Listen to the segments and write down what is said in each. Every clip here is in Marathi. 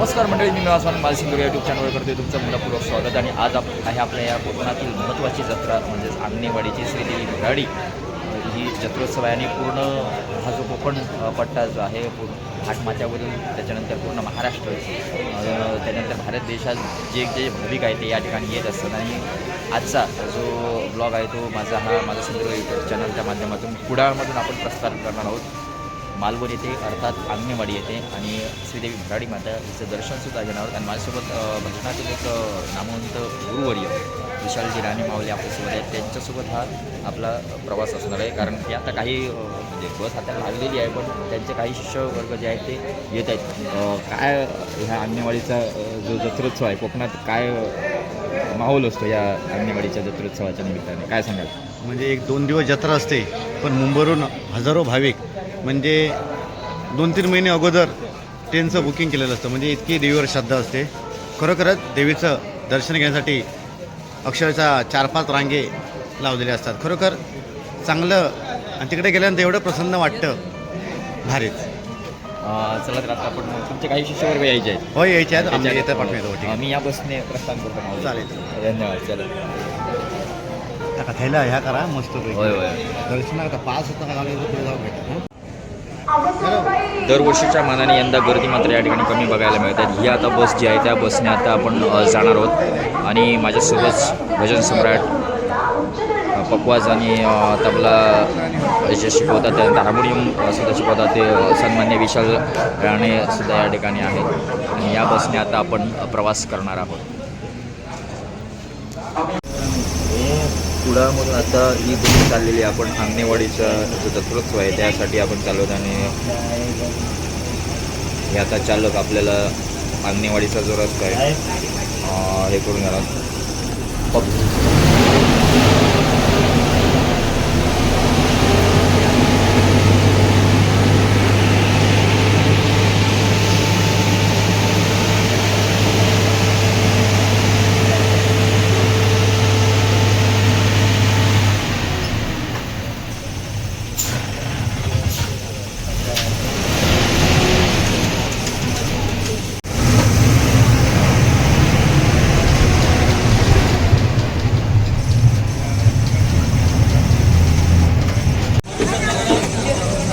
नमस्कार मंडळी मी निवासवान मालसिंग यूट्यूब चॅनलवर करतोय तुमचं मनपूर्वक स्वागत आणि आज आप आहे आपल्या या कोकणातील महत्त्वाची जत्रा म्हणजेच आंगणेवाडीची श्रीदेवी घराडी. ही जत्रोत्सव आहे आणि पूर्ण हा जो कोकण पट्टा जो आहे पूर्ण घाटमाथ्यावरील त्याच्यानंतर पूर्ण महाराष्ट्र त्यानंतर भारत देशात जे जे भाविक आहे ते या ठिकाणी येत असतात. आणि आजचा जो ब्लॉग आहे तो माझा हा माझा सुंदर यूट्यूब चॅनलच्या माध्यमातून कुडाळमधून आपण प्रसार करणार आहोत. मालवण येथे अर्थात आंगणेवाडी येथे आणि श्रीदेवी भराडी माता हिचं दर्शनसुद्धा घेणार आहोत. आणि माझ्यासोबत भजनातील एक नामवंत गुरुवर्य विशालजी राणी मावले आपल्यासोबत आहेत. त्यांच्यासोबत हा आपला प्रवास असणार आहे. कारण की आता काही म्हणजे बस आता लागलेली आहे पण त्यांचे काही शिष्यवर्ग जे आहेत ते येत आहेत. काय ह्या आंगणेवाडीचा जो जत्रोत्सव आहे कोकणात काय माहोल असतो या आंगणेवाडीच्या जत्रोत्सवाच्या निमित्ताने? काय सांगाल? म्हणजे एक दोन दिवस जत्रा असते पण मुंबईवरून हजारो भाविक म्हणजे दोन तीन महिने अगोदर ट्रेनचं बुकिंग केलेलं असतं. म्हणजे इतकी देवीवर श्रद्धा असते. खरोखरच देवीचं दर्शन घेण्यासाठी अक्षरशः चार पाच रांगे लावलेले असतात. खरोखर चांगलं आणि तिकडे गेल्यानंतर एवढं प्रसन्न वाटतं. भारीच. चला तर आता आपण तुमचे काही शिष्य वर्ग यायचे आहेत. हो यायचे आहेत. आम्ही येतं पाठवतो ठीक आहे. मी या बसने प्रस्थान करतो. चालेल. धन्यवाद. चला. आता थैला ह्या करा मस्त होय होय. दर्शनात पास होता का पुढे भेटा दरवर्षीच्या मानाने यंदा गर्दी मात्र या ठिकाणी कमी बघायला मिळतात ही आता बस जी आहे त्या बसने आता आपण जाणार आहोत. आणि माझ्यासोबत भजन सम्राट पकवाज आणि तबला जे शिकवतात त्यानंतर हार्मोनियम सुद्धा शिकवतात. ते सन्मान्य विशाल राणे सुद्धा या ठिकाणी आहेत. आणि या बसने आता आपण प्रवास करणार आहोत. कुडाळमधून आता ही बस चाललेली आहे. आपण आंगणेवाडीचा जो जत्रोत्सव आहे त्यासाठी आपण चालवत आणि हे आता चालक आपल्याला आंगणेवाडीचा जो रस्ता आहे हे करून जाणार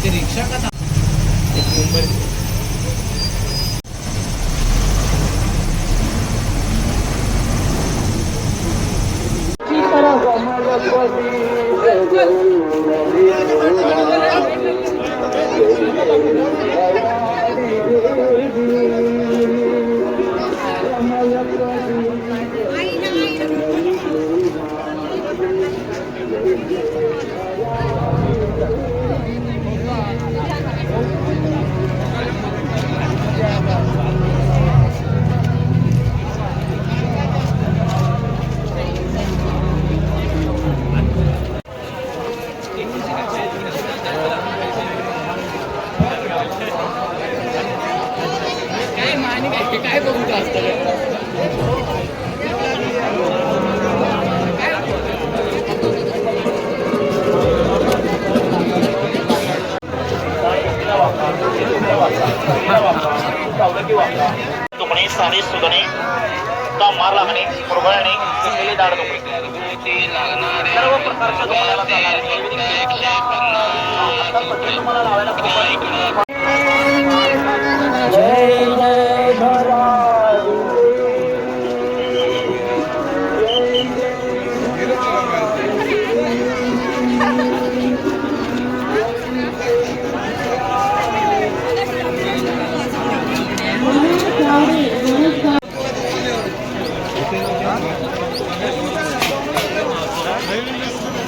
सारी सुगणे का Thank you. मार लागणे मुरगळणे सुकलेली दाढ दुखणे? सर्व प्रकारच्या पट्टी तुम्हाला लावायला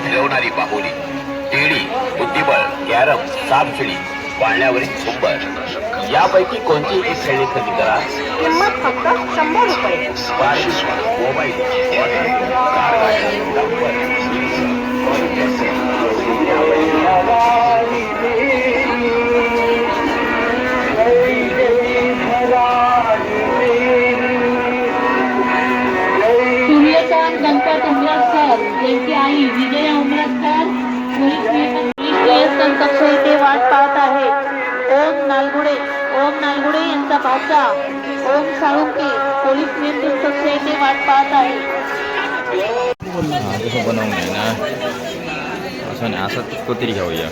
फिरवणारी बाहुली टेडी बुद्धिबळ कॅरम सापशिडी पाळण्यावरील झुंबर. यापैकी कोणतीही एक खेळणी खरेदी करा. किंमत फक्त शंभर रुपये. Mobile car Om Salunke police नियंत्रण कक्ष इथे वाट पाहत आहे. हा तसं बनवून आहे ना. असं नाही असं कोणतरी घेऊया.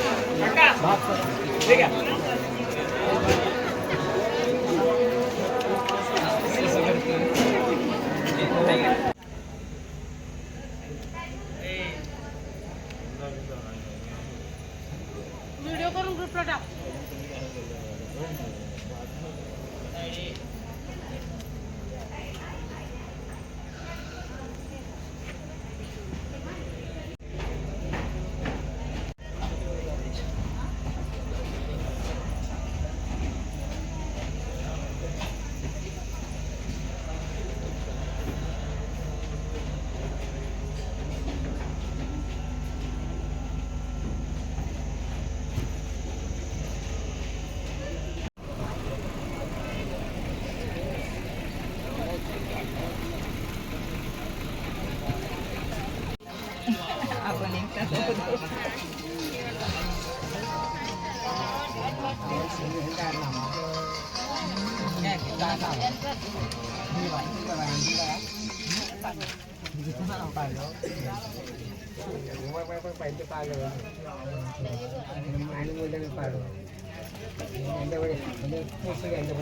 പൈൻ്റെ പാലോ എൻ്റെ എൻ്റെ എൻ്റെ